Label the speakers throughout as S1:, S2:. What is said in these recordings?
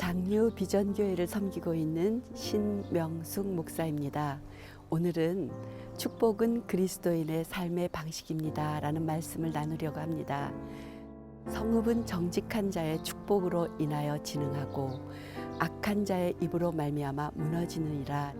S1: 장류 비전교회를 섬기고 있는 신명숙 목사입니다. 오늘은 축복은 그리스도인의 삶의 방식입니다. 라는 말씀을 나누려고 합니다. 성읍은 정직한 자의 축복으로 인하여 진흥하고 악한 자의 입으로 말미암아 무너지느니라.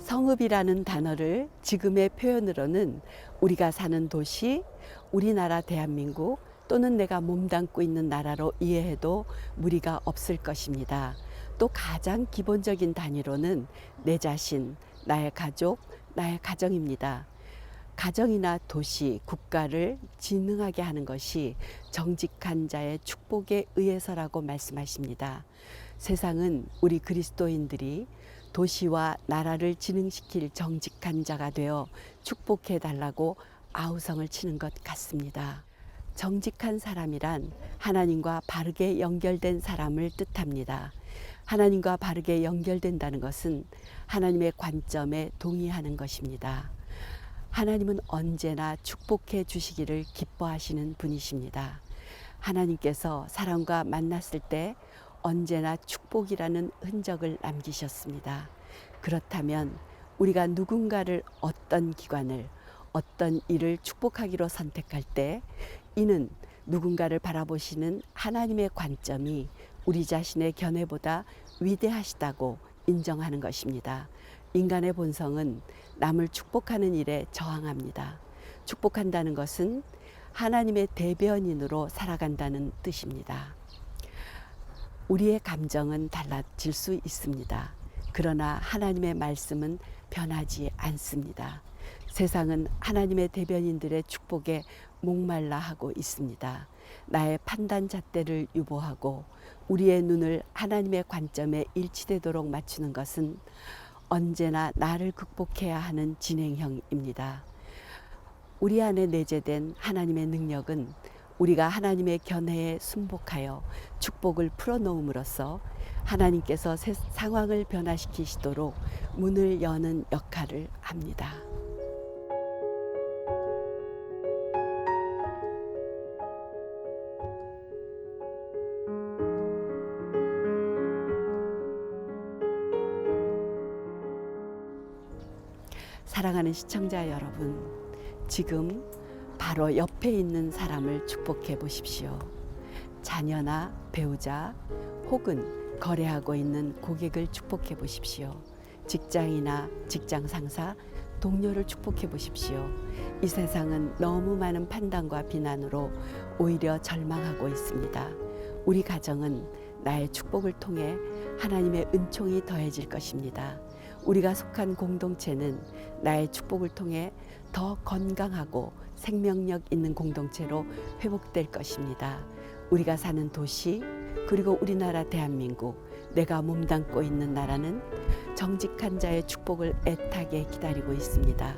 S1: 성읍이라는 단어를 지금의 표현으로는 우리가 사는 도시, 우리나라 대한민국 또는 내가 몸담고 있는 나라로 이해해도 무리가 없을 것입니다. 또 가장 기본적인 단위로는 내 자신, 나의 가족, 나의 가정입니다. 가정이나 도시, 국가를 진흥하게 하는 것이 정직한 자의 축복에 의해서라고 말씀하십니다. 세상은 우리 그리스도인들이 도시와 나라를 진흥시킬 정직한 자가 되어 축복해 달라고 아우성을 치는 것 같습니다. 정직한 사람이란 하나님과 바르게 연결된 사람을 뜻합니다. 하나님과 바르게 연결된다는 것은 하나님의 관점에 동의하는 것입니다. 하나님은 언제나 축복해 주시기를 기뻐하시는 분이십니다. 하나님께서 사람과 만났을 때 언제나 축복이라는 흔적을 남기셨습니다. 그렇다면 우리가 누군가를 어떤 기관을 어떤 일을 축복하기로 선택할 때 이는 누군가를 바라보시는 하나님의 관점이 우리 자신의 견해보다 위대하시다고 인정하는 것입니다. 인간의 본성은 남을 축복하는 일에 저항합니다. 축복한다는 것은 하나님의 대변인으로 살아간다는 뜻입니다. 우리의 감정은 달라질 수 있습니다. 그러나 하나님의 말씀은 변하지 않습니다. 세상은 하나님의 대변인들의 축복에 목말라 하고 있습니다. 나의 판단 잣대를 유보하고 우리의 눈을 하나님의 관점에 일치되도록 맞추는 것은 언제나 나를 극복해야 하는 진행형입니다. 우리 안에 내재된 하나님의 능력은 우리가 하나님의 견해에 순복하여 축복을 풀어놓음으로써 하나님께서 새 상황을 변화시키시도록 문을 여는 역할을 합니다. 사랑하는 시청자 여러분, 지금 바로 옆에 있는 사람을 축복해 보십시오. 자녀나 배우자 혹은 거래하고 있는 고객을 축복해 보십시오. 직장이나 직장 상사, 동료를 축복해 보십시오. 이 세상은 너무 많은 판단과 비난으로 오히려 절망하고 있습니다. 우리 가정은 나의 축복을 통해 하나님의 은총이 더해질 것입니다. 우리가 속한 공동체는 나의 축복을 통해 더 건강하고 생명력 있는 공동체로 회복될 것입니다. 우리가 사는 도시, 그리고 우리나라 대한민국, 내가 몸담고 있는 나라는 정직한 자의 축복을 애타게 기다리고 있습니다.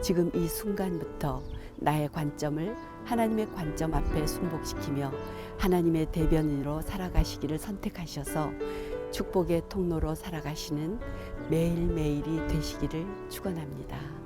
S1: 지금 이 순간부터 나의 관점을 하나님의 관점 앞에 순복시키며 하나님의 대변인으로 살아가시기를 선택하셔서 축복의 통로로 살아가시는 매일매일이 되시기를 축원합니다.